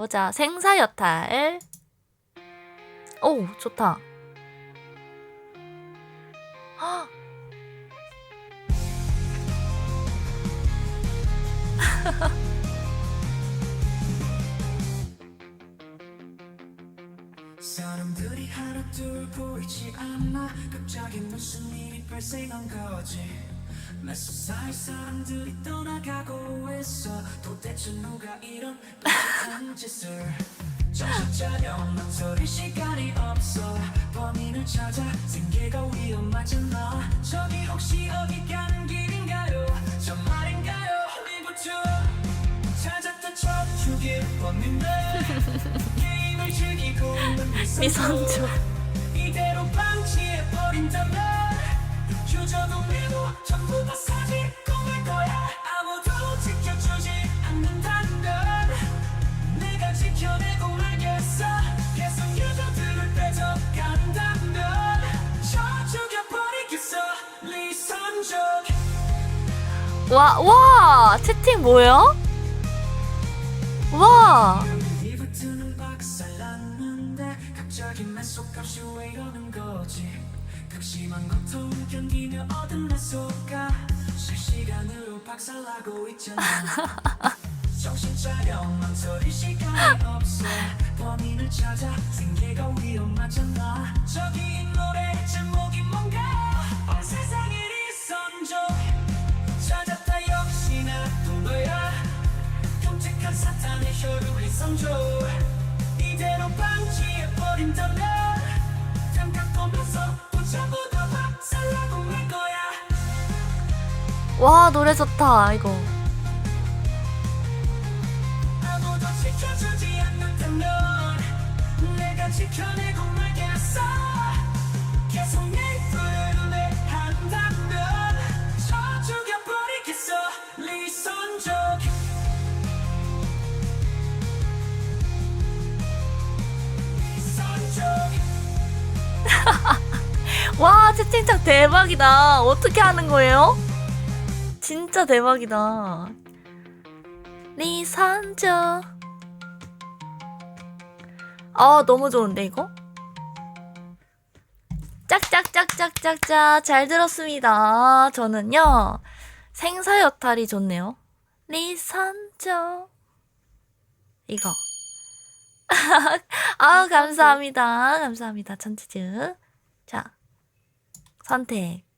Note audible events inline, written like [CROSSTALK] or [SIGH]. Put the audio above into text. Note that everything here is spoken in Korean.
보자. 생사여탈. 오, 좋다. 헉. 사람들이 하나 둘 보이지 않아 갑자기 무슨 일이 발생한 거지 내 수사의 사람들이 떠나가고 있어 도대체 누가 이런 끔찍한 짓을. 정신 차려 망설일 시간이 없어. 범인을 찾아 생계가 위험하잖아 저기 혹시 어디 가는 길인가요? 저 말인가요? 리부터 찾았다 첫 죽일 범인들 게임을 즐기고 있는 미선조. 이대로 방치해버린다면. 유저도 내고 전부 다 와, 와! 채팅 뭐야? 와! [LAUGHS] 사탄의 혈육을 선조. 이대로 방치해버린다면 잠깐 보면서 전부 다 박살나고 말 거야. 와, 노래 좋다, 이거. 아무도 지켜주지 않는다면 내가 지켜내 채팅창 대박이다. 어떻게 하는 거예요? 진짜 대박이다. 리선조. 아, 너무 좋은데, 이거? 짝짝짝짝짝짝. 잘 들었습니다. 저는요, 생사여탈이 좋네요. 리선조. 이거. [LAUGHS] 아, 감사합니다. 감사합니다. 천치즈. 자, 선택.